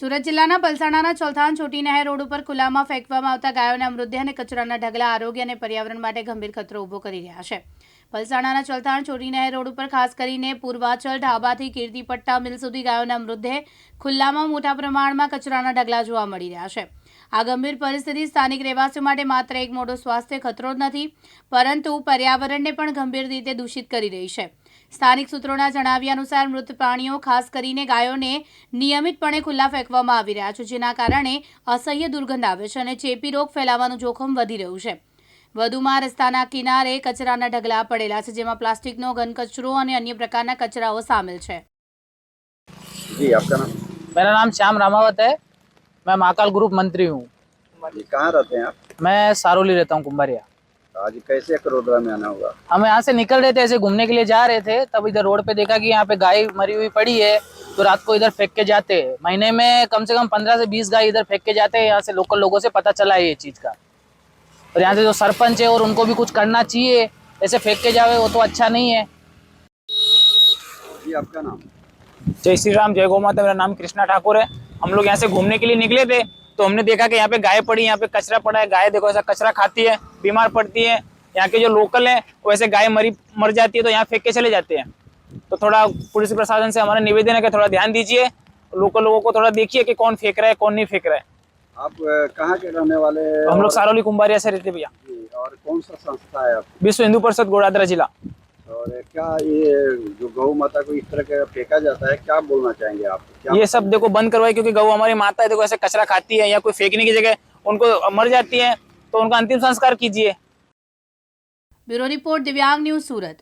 સુરત જિલ્લાના પલસાણાના ચોલથાણ છોટી નહેર રોડ ઉપર ખુલ્લામાં ફેંકવામાં આવતા ગાયોના મૃતદેહ અને કચરાના ઢગલા આરોગ્ય અને પર્યાવરણ માટે ગંભીર ખતરો ઊભો કરી રહ્યા છે. પલસાણાના ચોલથાણ છોટી નહેર રોડ ઉપર ખાસ કરીને પૂર્વાચલ, ઢાબાથી કીર્તિપટ્ટા મિલ સુધી ગાયોના મૃતદેહ ખુલ્લામાં મોટા પ્રમાણમાં કચરાના ઢગલા જોવા મળી રહ્યા છે. આ ગંભીર પરિસ્થિતિ સ્થાનિક રહેવાસીઓ માટે માત્ર એક મોટો સ્વાસ્થ્ય ખતરો નથી પરંતુ પર્યાવરણને પણ ગંભીર રીતે દૂષિત કરી રહી છે. સ્થાનિક સૂત્રોના જણાવ્યા અનુસાર મૃત પ્રાણીઓ ખાસ કરીને ગાયોને નિયમિતપણે ખુલ્લા ફેંકવામાં આવી રહ્યા છે જેના કારણે અસહ્ય દુર્ગંધ આવે છે અને ચેપી રોગ ફેલાવાનું જોખમ વધી રહ્યું છે. વધુમાં રસ્તાના કિનારે કચરાના ઢગલા પડેલા છે જેમાં પ્લાસ્ટિકનો ઘન કચરો અને અન્ય પ્રકારના કચરાઓ સામેલ છે. જી નામ શ્યામ રામાવત હૈ. मैं महाकाल ग्रुप मंत्री हूँ। जी कहाँ रहते हैं आप? मैं सारोली रहता हूँ कुंभारिया। आज कैसे करोदरा में आना होगा? हम यहाँ से निकल रहे थे ऐसे घूमने के लिए जा रहे थे तब इधर रोड पे देखा कि यहाँ पे गाय मरी हुई पड़ी है तो रात को इधर फेंक के जाते हैं। महीने में कम से कम पंद्रह से बीस गाय इधर फेंक के जाते हैं यहाँ से लोकल लोगों से पता चला है ये चीज़ का। और यहाँ से जो सरपंच है और उनको भी कुछ करना चाहिए ऐसे फेंक के जावे वो तो अच्छा नहीं है। जी आपका नाम? जय श्री राम जय गौ माता मेरा नाम कृष्णा ठाकुर है। हम लोग यहाँ से घूमने के लिए निकले थे तो हमने देखा कि यहाँ पे गाय पड़ी यहाँ पे कचरा पड़ा है। गाय देखो ऐसा कचरा खाती है बीमार पड़ती है। यहाँ के जो लोकल है वैसे गाय मरी मर जाती है तो यहाँ फेंक के चले जाते हैं। तो थोड़ा पुलिस प्रशासन से हमारा निवेदन है कि थोड़ा ध्यान दीजिए लोकल लोगों को थोड़ा देखिए कि कौन फेंक रहा है कौन नहीं फेंक रहा है। आप कहाँ के रहने वाले हम लोग सारोली कुंभारिया से रहते भैया। और कौन सा संस्था है विश्व हिंदू परिषद गोड़ादरा जिला। और क्या ये जो गौ माता को इस तरह का फेंका जाता है क्या बोलना चाहेंगे आप? क्या ये सब देखो बंद करवाए क्योंकि गौ हमारी माता है देखो ऐसे कचरा खाती है या कोई फेंकने की जगह उनको मर जाती है तो उनका अंतिम संस्कार कीजिए। ब्यूरो रिपोर्ट दिव्यांग न्यूज़ सूरत।